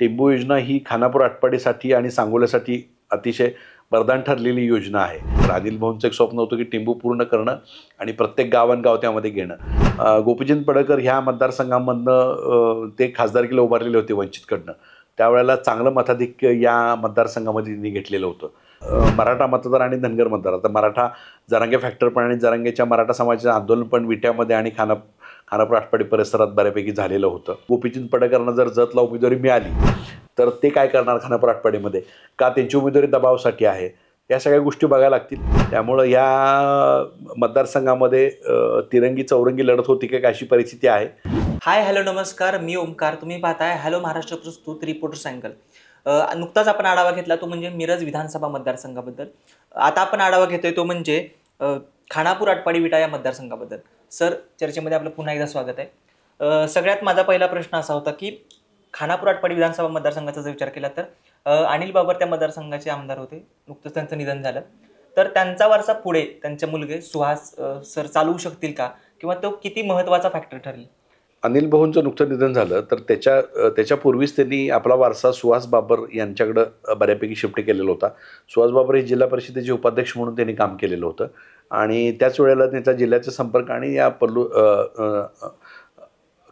टेंबू योजना ही खानापूर आटपाडीसाठी आणि सांगोल्यासाठी अतिशय वरदान ठरलेली योजना आहे. तर भाऊंचं एक स्वप्न होतं की टेंबू पूर्ण करणं आणि प्रत्येक गावांगाव त्यामध्ये घेणं. अं, गोपीचंद पडळकर ह्या मतदारसंघामधनं ते खासदारकीला उभारलेले होते वंचितकडनं. त्यावेळेला चांगलं मताधिक्य या मतदारसंघामध्ये त्यांनी घेतलेलं होतं. मराठा मतदार आणि धनगर मतदार. आता मराठा जरांगे फॅक्टर पण आणि जरांगेच्या मराठा समाजाचं आंदोलन पण विट्यामध्ये आणि खाना खानापूर आटपाडी परिसरात बऱ्यापैकी झालेलं होतं. गोपीचंद पडळकरांना जर जतला उमेदवारी मिळाली तर ते काय करणार खानापूर आटपाडीमध्ये? का त्यांची उमेदवारी दबावासाठी आहे? या सगळ्या गोष्टी बघायला लागतील. त्यामुळं या मतदारसंघामध्ये तिरंगी चौरंगी लढत होती का अशी परिस्थिती आहे? हाय हॅलो नमस्कार. मी ओमकार. तुम्ही पाहताय हॅलो महाराष्ट्र प्रस्तुत रिपोर्टर्स अँगल. नुकताच आपण आढावा घेतला तो म्हणजे मिरज विधानसभा मतदारसंघाबद्दल. आता आपण आढावा घेतोय तो म्हणजे खानापूर आटपाडी विटा या मतदारसंघाबद्दल. सर चर्चेमध्ये आपलं पुन्हा एकदा स्वागत आहे. सगळ्यात माझा पहिला प्रश्न असा होता की खानापूर आटपाडी विधानसभा मतदारसंघाचा जर विचार केला तर अनिल बाबर त्या मतदारसंघाचे आमदार होते नुकतंच त्यांचं निधन झालं. तर त्यांचा वारसा पुढे त्यांचे मुलगे सुहास सर चालवू शकतील का? किंवा तो किती महत्त्वाचा फॅक्टर ठरेल? अनिल भाऊंचं नुकतं निधन झालं तर त्याच्या त्याच्यापूर्वीच त्यांनी आपला वारसा सुहास बाबर यांच्याकडं बऱ्यापैकी शिफ्ट केलेला होता. सुहास बाबर हे जिल्हा परिषदेचे उपाध्यक्ष म्हणून त्यांनी काम केलेलं होतं. आणि त्याच वेळेला त्यांचा जिल्ह्याचा संपर्क आणि या पल्लू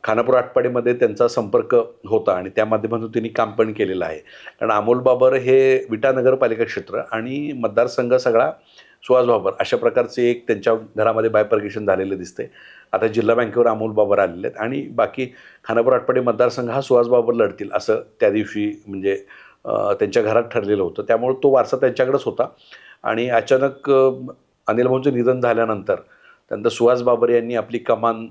खानापूर आटपाडीमध्ये त्यांचा संपर्क होता आणि त्या माध्यमातून त्यांनी काम पण केलेलं आहे. कारण अमोल बाबर हे विटा नगरपालिका क्षेत्र आणि मतदारसंघ सगळा सुहास बाबर अशा प्रकारचे एक त्यांच्या घरामध्ये बायपर्गेशन झालेलं दिसते आता जिल्हा बँकेवर अमोल बाबर आलेले आहेत आणि बाकी खानापूर आटपाडी मतदारसंघ हा सुहास बाबर लढतील असं त्या दिवशी म्हणजे त्यांच्या घरात ठरलेलं होतं. त्यामुळे तो वारसा त्यांच्याकडेच होता. आणि अचानक अनिल भाऊंचं निधन झाल्यानंतर त्यानंतर सुहास बाबर यांनी आपली कमान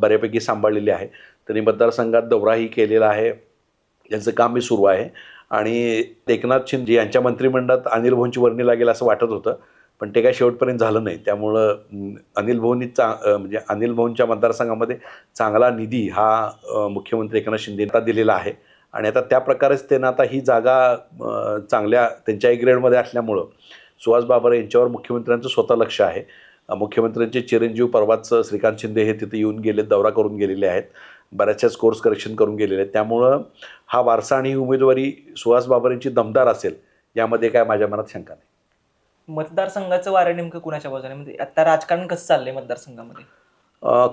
बऱ्यापैकी सांभाळलेली आहे. त्यांनी मतदारसंघात दौराही केलेला आहे. यांचं कामही सुरू आहे. आणि एकनाथ शिंदे यांच्या मंत्रिमंडळात अनिल भाऊंची वर्णी लागेल असं वाटत होतं. पण ते काय शेवटपर्यंत झालं नाही. त्यामुळं अनिल भाऊंनी चा म्हणजे अनिल भाऊंच्या मतदारसंघामध्ये चांगला निधी हा मुख्यमंत्री एकनाथ शिंदे आता दिलेला आहे. आणि आता त्या प्रकारेच त्यांना आता ही जागा चांगल्या त्यांच्या ग्रेडमध्ये असल्यामुळं सुहास बाबर यांच्यावर मुख्यमंत्र्यांचं स्वतः लक्ष आहे. मुख्यमंत्र्यांचे चिरंजीव परवाच श्रीकांत शिंदे हे तिथे येऊन गेले दौरा करून गेलेले आहेत. बऱ्याचशाच कोर्स करेक्शन करून गेलेले आहेत. त्यामुळं हा वारसा आणि उमेदवारी सुहास बाबर यांची दमदार असेल यामध्ये काय माझ्या मनात शंका नाही. मतदारसंघाचं वारं नेमकं कुणाच्या बाजूने? म्हणजे आता राजकारण कसं चाललंय मतदारसंघामध्ये?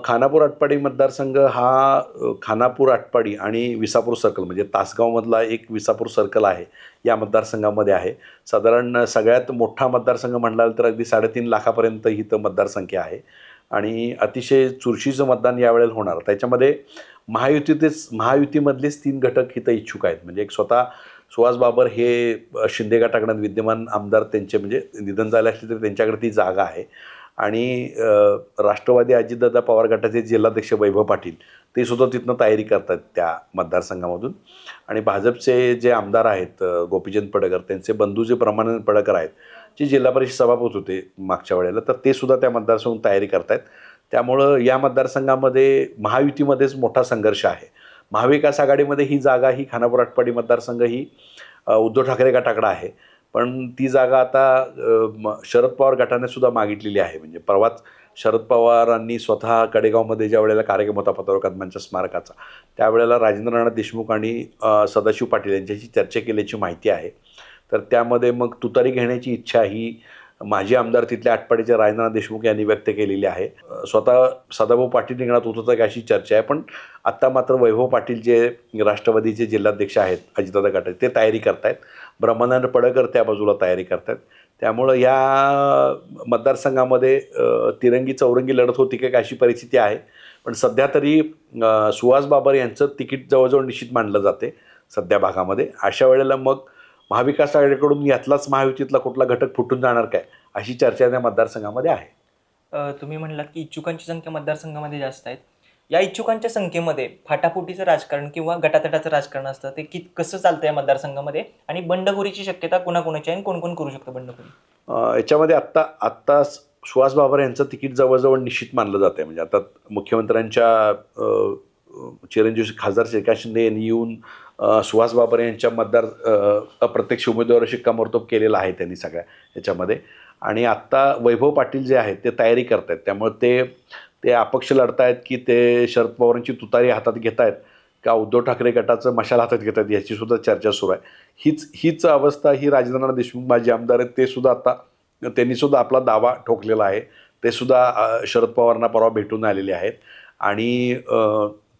खानापूर आटपाडी मतदारसंघ हा खानापूर आटपाडी आणि विसापूर सर्कल म्हणजे तासगावमधला एक विसापूर सर्कल आहे या मतदारसंघामध्ये आहे. साधारण सगळ्यात मोठा मतदारसंघ म्हणला तर अगदी साडेतीन लाखापर्यंत इथं मतदारसंख्या आहे. आणि अतिशय चुरशीचं मतदान यावेळेला होणार. त्याच्यामध्ये महायुतीतेच महायुतीमधलेच तीन घटक इथं इच्छुक आहेत. म्हणजे एक स्वतः सुहास बाबर हे शिंदे गटाकडून विद्यमान आमदार त्यांचे म्हणजे निधन झाले असले तरी त्यांच्याकडे ती जागा आहे. आणि राष्ट्रवादी अजितदादा पवार गटाचे जिल्हाध्यक्ष वैभव पाटील ते सुद्धा तिथनं तयारी करतात त्या मतदारसंघामधून. आणि भाजपचे जे आमदार आहेत गोपीचंद पडकर त्यांचे बंधू जे ब्रह्मानंद पडकर आहेत जे जिल्हा परिषद सभापती होते मागच्या वेळेला तर ते सुद्धा त्या मतदारसंघातून तयारी करतायत. त्यामुळं या मतदारसंघामध्ये महायुतीमध्येच मोठा संघर्ष आहे. महाविकास आघाडीमध्ये ही जागा ही खानापूर आटपाडी मतदारसंघ ही उद्धव ठाकरे गटाकडे आहे. पण ती जागा आता म- शरद पवार गटाने सुद्धा मागितलेली आहे. म्हणजे परवाच शरद पवारांनी स्वतः कडेगावमध्ये ज्या वेळेला कार्यक्रम होता पत्रकार कदमांच्या स्मारकाचा त्यावेळेला राजेंद्रनाथ देशमुख आणि सदाशिव पाटील यांच्याशी चर्चा केल्याची माहिती आहे. तर त्यामध्ये मग तुतारी घेण्याची इच्छा ही माजी आमदार तिथल्या आटपाडीचे राजेंद्रनाथ देशमुख यांनी व्यक्त केलेली आहे. स्वतः सदाभाऊ पाटील रिंगणात होतं का अशी चर्चा आहे पण आत्ता मात्र वैभव पाटील जे राष्ट्रवादीचे जिल्हाध्यक्ष आहेत अजितदादा गटाचे ते तयारी करतायत. ब्रह्मानंद पडकर त्या बाजूला तयारी करतायत. त्यामुळं या मतदारसंघामध्ये तिरंगी चौरंगी लढत होती का अशी परिस्थिती आहे. पण सध्या तरी सुहास बाबर यांचं तिकीट जवळजवळ निश्चित मानलं जाते सध्या भागामध्ये. अशा वेळेला मग महाविकास आघाडीकडून यातलाच महायुतीतला कुठला घटक फुटून जाणार काय? अशी चर्चा त्या मतदारसंघामध्ये आहे. तुम्ही म्हणलात की इच्छुकांची संख्या मतदारसंघामध्ये जास्त आहेत. या इच्छुकांच्या संख्येमध्ये फाटाफुटीचं राजकारण किंवा गटातटाचं राजकारण असतं ते कित कसं चालतं या मतदारसंघामध्ये? आणि बंडखोरीची शक्यता कुणाकुणाची आहे आणि कोण कोण करू शकतं बंडखोरी? याच्यामध्ये आत्ता आत्ता सुहास बाबर यांचं तिकीट जवळजवळ निश्चित मानलं जातं म्हणजे आता मुख्यमंत्र्यांच्या चिरंजीव खासदार श्रीकांत शिंदे यांनी येऊन सुहास बाबर यांच्या मतदार अप्रत्यक्ष उमेदवार शिक्कामोर्तब केलेला आहे त्यांनी सगळ्या याच्यामध्ये. आणि आत्ता वैभव पाटील जे आहेत ते तयारी करत आहेत त्यामुळे ते ते अपक्ष लढतायत की ते शरद पवारांची तुतारी हातात घेत आहेत का उद्धव ठाकरे गटाचं मशाल हातात घेतात याची सुद्धा चर्चा सुरू आहे. हीच हीच अवस्था ही राजेंद्रनाथ देशमुख माजी आमदार आहेत ते सुद्धा आता त्यांनी सुद्धा आपला दावा ठोकलेला आहे. ते सुद्धा शरद पवारांना परवा भेटून आलेले आहेत. आणि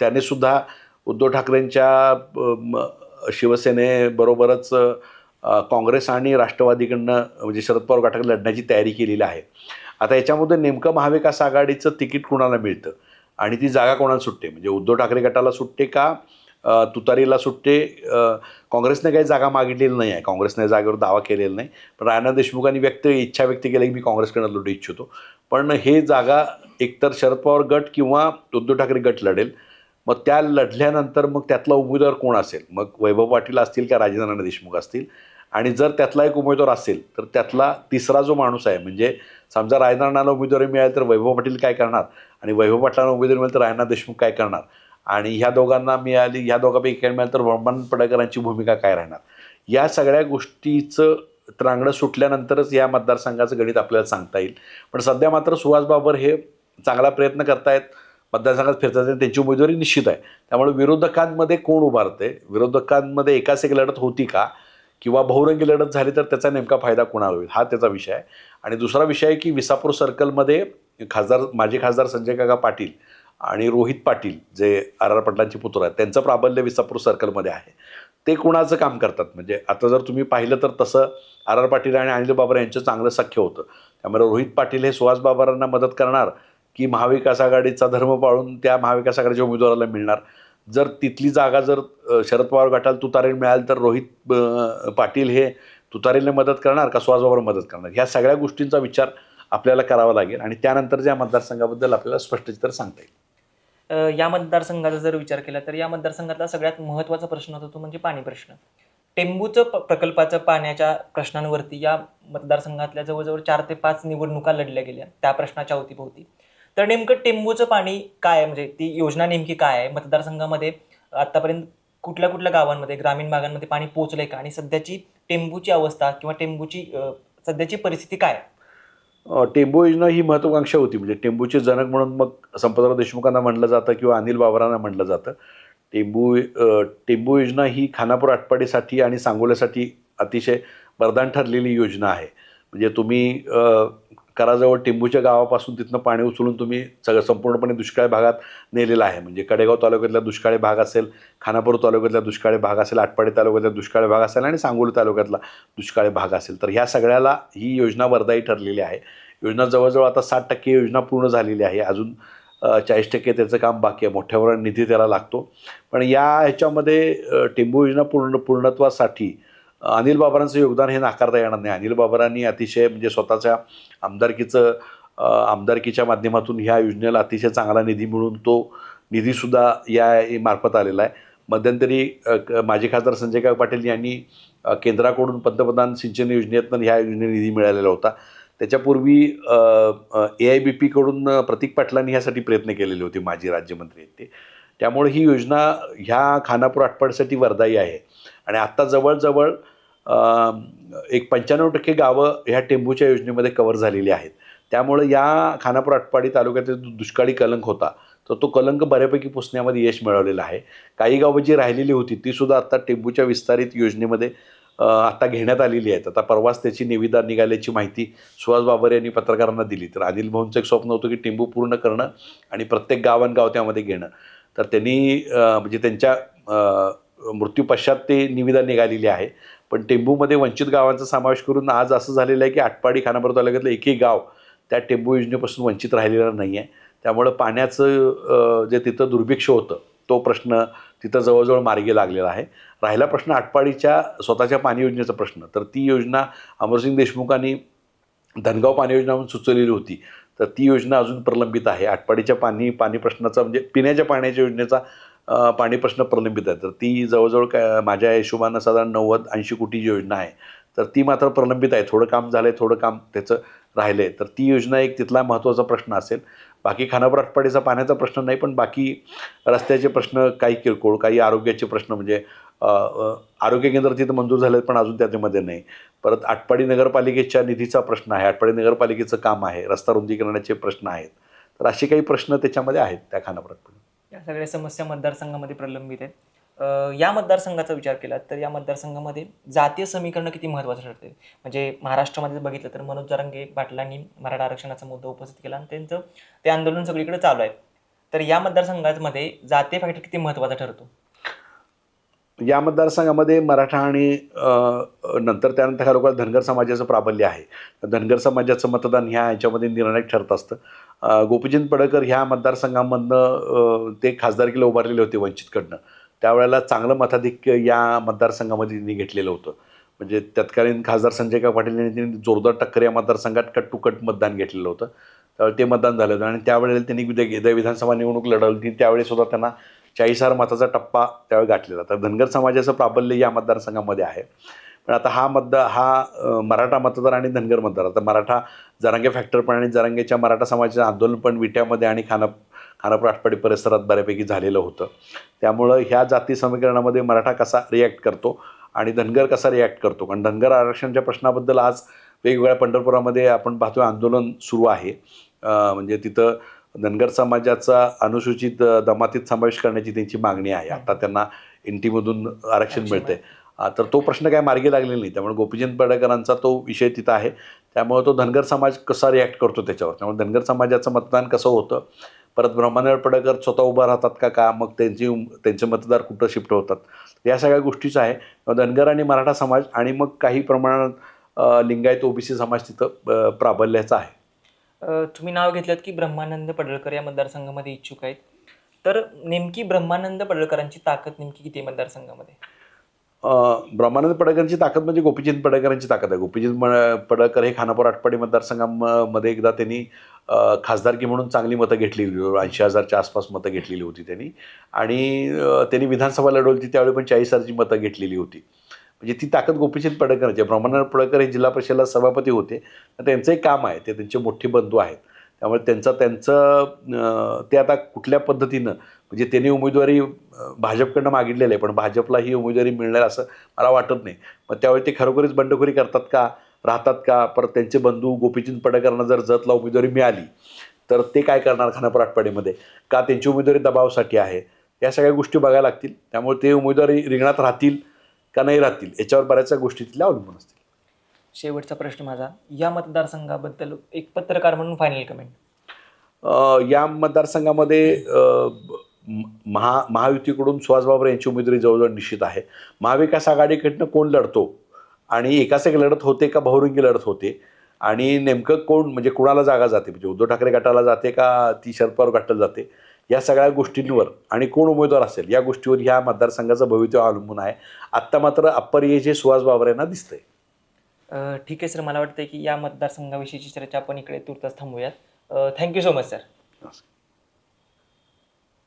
त्याने सुद्धा उद्धव ठाकरेंच्या शिवसेनेबरोबरच काँग्रेस आणि राष्ट्रवादीकडनं म्हणजे शरद पवार गटाकडे लढण्याची तयारी केलेली आहे. आता याच्यामध्ये नेमकं महाविकास आघाडीचं तिकीट कोणाला मिळतं? आणि ती जागा कोणाला सुटते? म्हणजे उद्धव ठाकरे गटाला सुटते का? तुतारीला सुटते? काँग्रेसने काही जागा मागितलेली नाही आहे. काँग्रेसने जागेवर दावा केलेला नाही. पण राणा देशमुखांनी व्यक्त इच्छा व्यक्त केली की मी काँग्रेसकडनं लढू इच्छितो. पण हे जागा एकतर शरद पवार गट किंवा उद्धव ठाकरे गट लढेल. मग त्या लढल्यानंतर मग त्यातला उमेदवार कोण असेल? मग वैभव पाटील असतील का राजेंद्र देशमुख असतील? आणि जर त्यातला एक उमेदवार असेल तर त्यातला तिसरा जो माणूस आहे म्हणजे समजा राजेंद्र उमेदवारी मिळाली तर वैभव पाटील काय करणार? आणि वैभव पाटलांना उमेदवारी मिळाली तर रायना देशमुख काय करणार? आणि ह्या दोघांना मिळाली ह्या दोघांपैकी काय मिळालं तर ब्रह्मान पडळकरांची भूमिका काय राहणार? या सगळ्या गोष्टीचं त्रांगडं सुटल्यानंतरच या मतदारसंघाचं गणित आपल्याला सांगता येईल. पण सध्या मात्र सुहास बाबर हे चांगला प्रयत्न करतायत. मतदारसंघात फिरतात आणि त्यांची उमेदवारी निश्चित आहे. त्यामुळे विरोधकांमध्ये कोण उभारते? विरोधकांमध्ये एकाच एक लढत होती का? किंवा बहुरंगी लढत झाली तर त्याचा नेमका फायदा कोणाला होईल? हा त्याचा विषय आहे. आणि दुसरा विषय आहे की विसापूर सर्कलमध्ये खासदार माजी खासदार संजय काका पाटील आणि रोहित पाटील जे आर आर पाटलांचे पुत्र आहेत त्यांचं प्राबल्य विसापूर सर्कलमध्ये आहे. ते कुणाचं काम करतात? म्हणजे आता जर तुम्ही पाहिलं तर तसं आर आर पाटील आणि अनिल बाबर यांचं चांगलं सख्य होतं. त्यामुळे रोहित पाटील हे सुहास बाबरांना मदत करणार की महाविकास आघाडीचा धर्म पाळून त्या महाविकास आघाडीच्या उमेदवाराला मिळणार. जर तिथली जागा जर शरद पवार गटाला तुतारेल मिळाल तर रोहित पाटील हे तुतारेलने मदत करणार का सुहासबाबर मदत करणार? ह्या सगळ्या गोष्टींचा विचार आपल्याला करावा लागेल आणि त्यानंतर या मतदारसंघाबद्दल आपल्याला स्पष्ट चित्र सांगता येईल. या मतदारसंघाचा जर विचार केला तर या मतदारसंघातला सगळ्यात महत्त्वाचा प्रश्न होता तो म्हणजे पाणी प्रश्न. टेंबूचं प- प्रकल्पाचं पाण्याच्या प्रश्नांवरती या मतदारसंघातल्या जवळजवळ चार ते पाच निवडणुका लढल्या गेल्या. त्या प्रश्नाच्या अवतीभोवती. तर नेमकं टेंबूचं पाणी काय आहे? म्हणजे ती योजना नेमकी काय आहे? मतदारसंघामध्ये आतापर्यंत कुठल्या कुठल्या गावांमध्ये ग्रामीण भागांमध्ये पाणी पोहोचलंय का? आणि सध्याची टेंबूची अवस्था किंवा टेंबूची सध्याची परिस्थिती काय टेंबू योजना ही महत्त्वाकांक्षा होती. म्हणजे टेंबूचे जनक म्हणून मग संपतराव देशमुखांना म्हटलं जातं किंवा अनिल बाबरांना म्हटलं जातं. टेंबू टेंबू योजना ही खानापूर आटपाडीसाठी आणि सांगोल्यासाठी अतिशय वरदान ठरलेली योजना आहे. म्हणजे तुम्ही कराजवळ टिंबूच्या गावापासून तिथनं पाणी उचलून तुम्ही सगळं संपूर्णपणे दुष्काळी भागात नेलेलं आहे. म्हणजे कडेगाव तालुक्यातला दुष्काळी भाग असेल खानापूर तालुक्यातला दुष्काळी भाग असेल आटपाडी तालुक्यातला दुष्काळी भाग असेल आणि सांगोली तालुक्यातला दुष्काळी भाग असेल. तर ह्या सगळ्याला ही योजना वरदायी ठरलेली आहे. योजना जवळजवळ आता साठ टक्के योजना पूर्ण झालेली आहे. अजून चाळीस टक्के त्याचं काम बाकी आहे. मोठ्या निधी त्याला लागतो. पण या ह्याच्यामध्ये टिंबू योजना पूर्ण पूर्णत्वासाठी अनिल बाबरांचं योगदान हे नाकारता येणार नाही. अनिल बाबरांनी अतिशय म्हणजे स्वतःच्या आमदारकीचं आमदारकीच्या माध्यमातून ह्या योजनेला अतिशय चांगला निधी मिळून तो निधीसुद्धा या मार्फत आलेला आहे. मध्यंतरी क- माजी खासदार संजय काका पाटील यांनी केंद्राकडून पंतप्रधान सिंचन योजनेतनं ह्या योजनेला निधी मिळालेला होता. त्याच्यापूर्वी ए आय बी पीकडून प्रतीक पाटलांनी ह्यासाठी प्रयत्न केलेले होते माजी राज्यमंत्री आहेत ते. त्यामुळे ही योजना ह्या खानापूर आटपाडीसाठी वरदायी आहे. आणि आत्ता जवळजवळ एक पंच्याण्णव टक्के गावं ह्या टेंबूच्या योजनेमध्ये कव्हर झालेली आहेत. त्यामुळे या खानापूर आटपाडी तालुक्यातील जो दुष्काळी कलंक होता तर तो कलंक बऱ्यापैकी पुसण्यामध्ये यश मिळवलेलं आहे. काही गावं जी राहिलेली होती तीसुद्धा आत्ता टेंबूच्या विस्तारित योजनेमध्ये आता घेण्यात आलेली आहेत. आता परवाच त्याची निविदा निघाल्याची माहिती सुहास बाबर यांनी पत्रकारांना दिली. तर अनिल भाऊंचं एक स्वप्न होतं की टेंबू पूर्ण करणं आणि प्रत्येक गावांगाव त्यामध्ये घेणं. तर त्यांनी म्हणजे त्यांच्या मृत्यूपश्चात ते निविदा निघालेली आहे. पण टेंबूमध्ये वंचित गावांचा समावेश करून आज असं झालेलं आहे की आटपाडी खानापूर तालुक्यातलं एकही गाव त्या टेंबू योजनेपासून वंचित राहिलेलं नाही आहे. त्यामुळं पाण्याचं जे तिथं दुर्भिक्ष होतं तो प्रश्न तिथं जवळजवळ मार्गी लागलेला आहे. राहिला प्रश्न आटपाडीच्या स्वतःच्या पाणी योजनेचा प्रश्न. तर ती योजना अमरसिंग देशमुखांनी धनगाव पाणी योजना म्हणून सुचवलेली होती. तर ती योजना अजून प्रलंबित आहे. आटपाडीच्या पाणी पाणी प्रश्नाचा म्हणजे पिण्याच्या पाण्याच्या योजनेचा पाणी प्रश्न प्रलंबित आहे तर ती जवळजवळ काय माझ्या हिशोबानं साधारण नव्वद ऐंशी कोटी योजना आहे तर ती मात्र प्रलंबित आहे. थोडं काम झालं आहे थोडं काम त्याचं राहिलं आहे तर ती योजना एक तिथला महत्त्वाचा प्रश्न असेल. बाकी खानापराटपाडीचा पाण्याचा प्रश्न नाही पण बाकी रस्त्याचे प्रश्न काही किरकोळ काही आरोग्याचे प्रश्न म्हणजे आरोग्य केंद्र तिथं मंजूर झाले पण अजून त्याच्यामध्ये नाही. परत आटपाडी नगरपालिकेच्या निधीचा प्रश्न आहे. आटपाडी नगरपालिकेचं काम आहे. रस्ता रुंदीकरणाचे प्रश्न आहेत. तर असे काही प्रश्न त्याच्यामध्ये आहेत त्या खानापराटपाडी सगळ्या समस्या मतदारसंघामध्ये प्रलंबित आहेत. या मतदारसंघाचा विचार केला तर या मतदारसंघामध्ये जातीय समीकरण किती महत्त्वाचं ठरते? म्हणजे महाराष्ट्रामध्ये बघितलं तर मनोज जरांगे पाटलांनी मराठा आरक्षणाचा मुद्दा उपस्थित केला आणि त्यांचं ते आंदोलन सगळीकडे चालू आहे. तर या मतदारसंघामध्ये जातीय फॅक्टर किती महत्त्वाचा ठरतो? या मतदारसंघामध्ये मराठा आणि नंतर त्यानंतर ह्या लोकांना धनगर समाजाचं प्राबल्य आहे. धनगर समाजाचं मतदान ह्या ह्याच्यामध्ये निर्णायक ठरत असतं. गोपीचंद पडळकर ह्या मतदारसंघामधनं ते खासदारकीला उभारलेले होते वंचितकडनं. त्यावेळेला चांगलं मताधिक्य या मतदारसंघामध्ये त्यांनी घेतलेलं होतं. म्हणजे तत्कालीन खासदार संजय का पाटील यांनी त्यांनी जोरदार टक्कर या मतदारसंघात कट टू कट मतदान घेतलेलं होतं. त्यावेळी ते मतदान झालं होतं आणि त्यावेळेला त्यांनी विध विधानसभा निवडणूक लढवली होती. त्यांना चाळीसार मताचा टप्पा त्यावेळी गाठलेला. तर धनगर समाजाचं प्राबल्य या मतदारसंघामध्ये आहे. पण आता हा मतदार हा मराठा मतदार आणि धनगर मतदार. आता मराठा जरांगे फॅक्टर पण आणि जरांगेच्या मराठा समाजाचं आंदोलन पण विट्यामध्ये आणि खाना खानापूर आटपाडी परिसरात बऱ्यापैकी झालेलं होतं. त्यामुळं ह्या जाती समीकरणामध्ये मराठा कसा रिॲक्ट करतो आणि धनगर कसा रिॲक्ट करतो? कारण धनगर आरक्षणाच्या प्रश्नाबद्दल आज वेगवेगळ्या पंढरपुरामध्ये आपण पाहतोय आंदोलन सुरू आहे. म्हणजे तिथं धनगर समाजाचा अनुसूचित जमातीत समावेश करण्याची त्यांची मागणी आहे. आता त्यांना एन टीमधून आरक्षण अ, तर तो प्रश्न काय मार्गी लागलेला नाही. त्यामुळे गोपीचंद पडळकरांचा तो विषय तिथं आहे. त्यामुळे तो धनगर समाज कसा रिॲक्ट करतो त्याच्यावर? त्यामुळे धनगर समाजाचं मतदान कसं होतं? परत ब्रह्मानंद पडळकर स्वतः उभा राहतात का का? मग त्यांची त्यांचे मतदार कुठं शिफ्ट होतात? या सगळ्या गोष्टीचं आहे. धनगर आणि मराठा समाज आणि मग काही प्रमाणात लिंगायत ओबीसी समाज तिथं प्राबल्याचा आहे. अ, तुम्ही नाव घेतलं की ब्रह्मानंद पडळकर या मतदारसंघामध्ये इच्छुक आहेत. तर नेमकी ब्रह्मानंद पडळकरांची ताकद नेमकी किती आहे मतदारसंघामध्ये? ब्रह्मानंद पडळकरांची ताकद म्हणजे गोपीचंद पडळकरांची ताकद आहे. गोपीचंद मड पडळकर हे खानापूर आटपाडी मतदारसंघामध्ये एकदा त्यांनी खासदारकी म्हणून चांगली मतं घेतलेली ऐंशी हजारच्या आसपास मतं घेतलेली होती त्यांनी. आणि त्यांनी विधानसभा लढवली होती त्यावेळी पण चाळीस हजारची मतं घेतलेली होती. म्हणजे ती ताकद गोपीचंद पडळकरांची आहे ब्रह्मानंद पडळकर हे जिल्हा परिषदेला सभापती होते तर त्यांचं एक काम आहे ते त्यांचे मोठे बंधू आहेत. त्यामुळे त्यांचं त्यांचं ते आता कुठल्या पद्धतीनं म्हणजे त्यांनी उमेदवारी भाजपकडनं मागितलेलं आहे पण भाजपला ही उमेदवारी मिळणार असं मला वाटत नाही. मग त्यावेळी ते खरोखरीच बंडखोरी करतात का राहतात का? परत त्यांचे बंधू गोपीचंद पडळकरांना जर जतला उमेदवारी मिळाली तर ते काय करणार खानापूर आटपाडीमध्ये? का त्यांची उमेदवारी दबावासाठी आहे? या सगळ्या गोष्टी बघायला लागतील. त्यामुळे ते उमेदवारी रिंगणात राहतील. का नाही राहतील? याच्यावर बऱ्याचशा गोष्टी तिथल्या अवलंबून असतील. शेवटचा प्रश्न माझा. या मतदारसंघाबद्दल एक पत्रकार म्हणून फायनल कमेंट या मतदारसंघामध्ये महा महायुतीकडून सुहास बाबर यांची उमेदवारी जवळजवळ निश्चित आहे. महाविकास आघाडीकडनं कोण लढतो? आणि एकाच एक लढत होते का बहुरंगी लढत होते? आणि नेमकं कोण म्हणजे कुणाला जागा जाते? म्हणजे उद्धव ठाकरे गटाला जाते का ती शरद पवार गटाला जाते? या सगळ्या गोष्टींवर आणि कोण उमेदवार असेल या गोष्टीवर ह्या मतदारसंघाचं भवितव्य अवलंबून आहे. आत्ता मात्र अप्पर जे सुहास बाबर यांना दिसतंय. ठीक आहे सर मला वाटतं की या मतदारसंघाविषयीची चर्चा आपण इकडे तुर्तास थांबूयात. थँक्यू सो मच सर नमस्कार.